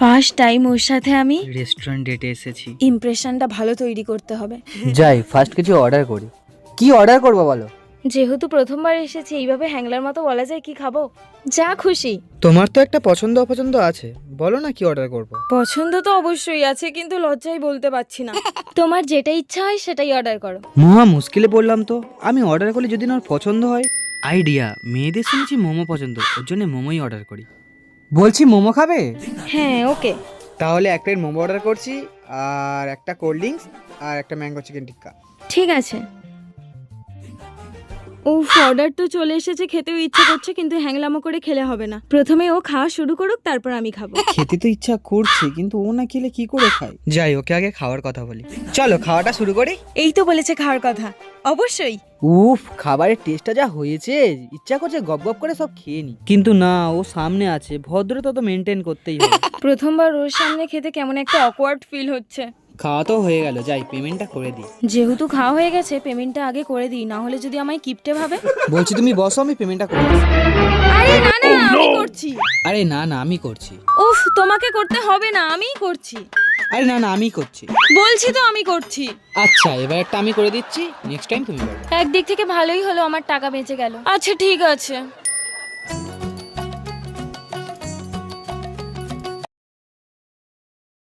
First time ওর সাথে আমি restaurant ডেটে এসেছি। ইমপ্রেশনটা ভালো তৈরি করতে হবে। যাই ফার্স্ট কিছু অর্ডার করি। কি অর্ডার করব বলো? যেহেতু প্রথমবার এসেছি এইভাবে হ্যাংলার মতো বলা যায় কি খাব? যা খুশি। তোমার তো একটা পছন্দ অপছন্দ আছে। বলো না কি অর্ডার করব। পছন্দ তো অবশ্যই আছে কিন্তু লজ্জায় বলতে পারছি না। তোমার যেটা ইচ্ছা হয় সেটাই অর্ডার করো। মহা মুশকিলে পড়লাম তো। আমি অর্ডার করলে যদি না ওর পছন্দ হয়। আইডিয়া মেয়েদের শুনেছি মোমো পছন্দ ওর জন্য মোমোই অর্ডার করি। বলছি মোমো খাবে? হ্যাঁ ওকে। তাহলে এক প্লেট মোমো অর্ডার করছি আর একটা কোল্ড ড্রিঙ্কস আর একটা ম্যাঙ্গো চিকেন টিক্কা ঠিক আছে। উফ অর্ডার তো চলে এসেছে খেতেও ইচ্ছে করছে কিন্তু হ্যাংলামো করে খেলে হবে না। প্রথমে ও খাওয়া শুরু করুক তারপর আমি খাব। খেতে তো ইচ্ছা করছে কিন্তু ও না খেলে কি করে খায়? যাই ওকে আগে খাওয়ার কথা বলি। চলো খাওয়াটা শুরু করি। এই তো বলেছে খাওয়ার কথা। অবশ্যই। উফ খাবারের টেস্টটা যা হয়েছে ইচ্ছা করছে গপ গপ করে সব খেয়ে নি। কিন্তু না ও সামনে আছে ভদ্রতা তো মেনটেন করতেই হবে। প্রথমবার ওর সামনে খেতে কেমন একটা অকওয়ার্ড ফিল হচ্ছে। খাওয়া তো হয়ে গেল যাই পেমেন্টটা করে দিই। যেহেতু খাওয়া হয়ে গেছে পেমেন্টটা আগে করে দিই না হলে যদি আমায় কিপটে ভাবে। বলছি তুমি বসো আমি পেমেন্টটা করে দিচ্ছি। আরে না না আমি করছি। আরে না না আমি করছি। উফ তোমাকে করতে হবে না আমিই করছি। আরে না না আমি করছি। বলছি তো আমি করছি। আচ্ছা এবার একটা আমি করে দিচ্ছি নেক্সট টাইম তুমি করবে একদিক থেকে ভালোই হলো আমার টাকা বেঁচে গেল। আচ্ছা ঠিক আছে।